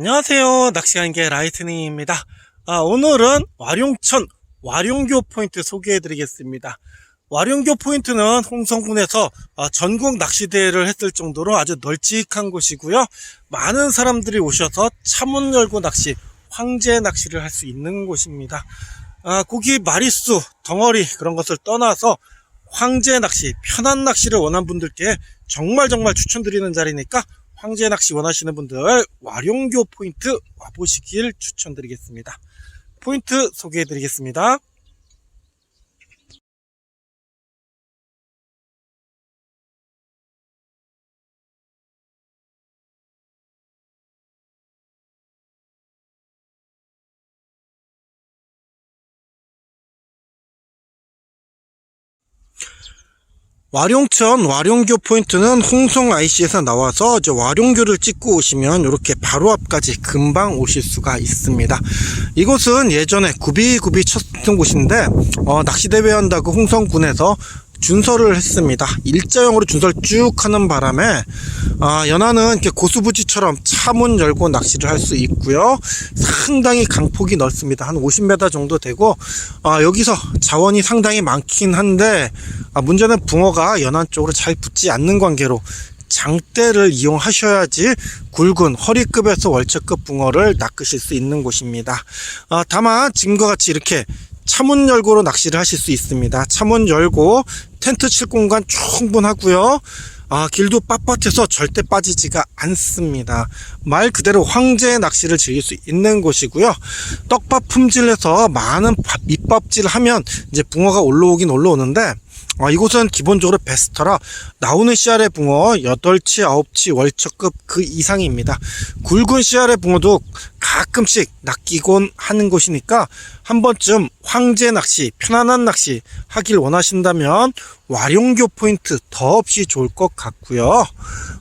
안녕하세요. 낚시간개 라이트닝입니다. 아, 오늘은 와룡천 와룡교 포인트 소개해 드리겠습니다. 와룡교 포인트는 홍성군에서 아, 전국 낚시대회를 했을 정도로 아주 널찍한 곳이고요. 많은 사람들이 오셔서 차문 열고 낚시, 황제 낚시를 할 수 있는 곳입니다. 아, 고기 마리수, 덩어리 그런 것을 떠나서 황제 낚시, 편한 낚시를 원하는 분들께 정말 정말 추천드리는 자리니까 황제 낚시 원하시는 분들 와룡교 포인트 와보시길 추천드리겠습니다. 포인트 소개해드리겠습니다. 와룡천 와룡교 포인트는 홍성 IC에서 나와서 저 와룡교를 찍고 오시면 이렇게 바로 앞까지 금방 오실 수가 있습니다. 이곳은 예전에 구비구비 쳤던 곳인데 어, 낚시대회 한다고 홍성군에서 준설을 했습니다. 일자형으로 준설 쭉 하는 바람에 아, 연안은 이렇게 고수부지처럼 차문 열고 낚시를 할 수 있고요. 상당히 강폭이 넓습니다. 한 50m 정도 되고 아, 여기서 자원이 상당히 많긴 한데 아, 문제는 붕어가 연안 쪽으로 잘 붙지 않는 관계로 장대를 이용하셔야지 굵은 허리급에서 월척급 붕어를 낚으실 수 있는 곳입니다. 아, 다만 지금과 같이 이렇게 차문 열고로 낚시를 하실 수 있습니다. 차문 열고 텐트 칠 공간 충분하고요. 아, 길도 빳빳해서 절대 빠지지가 않습니다. 말 그대로 황제 낚시를 즐길 수 있는 곳이고요. 떡밥 품질에서 많은 밥- 밑밥질 하면 이제 붕어가 올라오긴 올라오는데 아, 이곳은 기본적으로 베스터라 나오는 씨알의 붕어 8치, 9치 월척급 그 이상입니다. 굵은 씨알의 붕어도 가끔씩 낚이곤 하는 곳이니까 한 번쯤 황제 낚시, 편안한 낚시 하길 원하신다면 와룡교 포인트 더없이 좋을 것 같고요.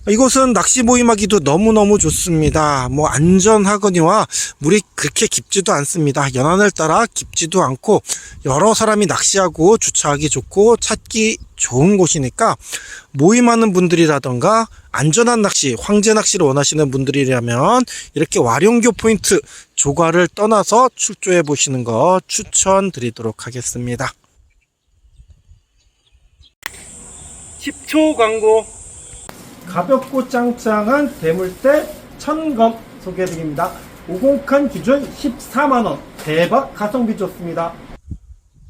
이곳은 낚시 모임하기도 너무너무 좋습니다. 뭐 안전하거니와 물이 그렇게 깊지도 않습니다. 연안을 따라 깊지도 않고 여러 사람이 낚시하고 주차하기 좋고 찾기 좋은 곳이니까 모임하는 분들이라던가 안전한 낚시, 황제 낚시를 원하시는 분들이라면 이렇게 와룡교 포인트 조과를 떠나서 출조해 보시는 거 추천드리도록 하겠습니다. 10초 광고 가볍고 짱짱한 대물대 천검 소개해드립니다. 50칸 기준 14만원 대박 가성비 좋습니다.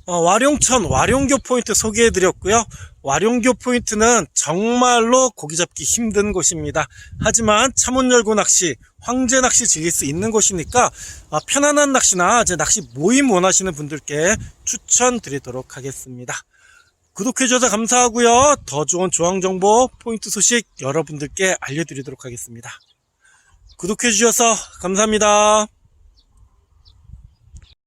어, 와룡천 와룡교 포인트 소개해드렸고요. 와룡교 포인트는 정말로 고기 잡기 힘든 곳입니다. 하지만 차문 열고 낚시, 황제 낚시 즐길 수 있는 곳이니까 어, 편안한 낚시나 이제 낚시 모임 원하시는 분들께 추천드리도록 하겠습니다. 구독해주셔서 감사하고요. 더 좋은 조항 정보, 포인트 소식 여러분들께 알려드리도록 하겠습니다. 구독해주셔서 감사합니다.